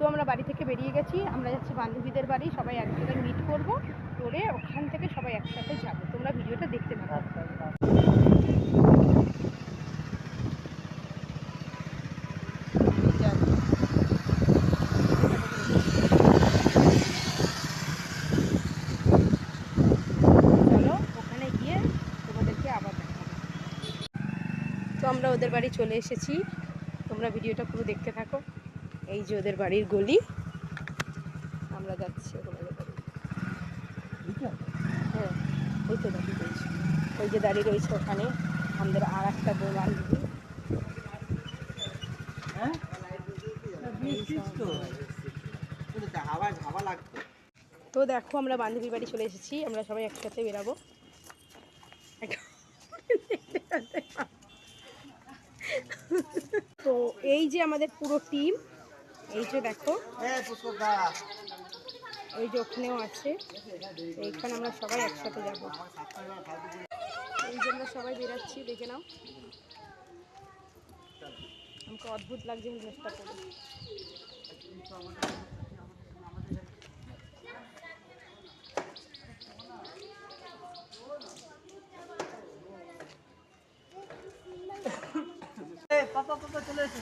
তো আমরা বাড়ি থেকে বেরিয়ে গেছি, আমরা যাচ্ছি বান্ধবীদের বাড়ি, সবাই এক জায়গায় মিট করব, করে ওখান থেকে সবাই একসাথে যাব। তোমরা ভিডিওটা দেখতে তো আমরা ওদের বাড়ি চলে এসেছি। তোমরা ভিডিওটা পুরো দেখতে থাকো। এই যে ওদের বাড়ির গলি। আমরা যাচ্ছি বাড়ি হ্যাঁ ওই তো দাঁড়িয়ে রয়েছে ওই যে দাঁড়িয়ে রয়েছে ওখানে। আমাদের আর একটা বউ বান্ধবী তো। দেখো আমরা বান্ধবীর বাড়ি চলে এসেছি। আমরা সবাই একসাথে বেরাবো। তো এই যে আমাদের পুরো টিম এই যে দেখো ওই যে ওখানেও আছে। এইখানে আমরা সবাই একসাথে যাব। এই জন্য সবাই বেরাচ্ছি, দেখে নাও। আমাকে অদ্ভুত লাগছে ড্রেসটা পরে। পাপা পাপা চলে এসো।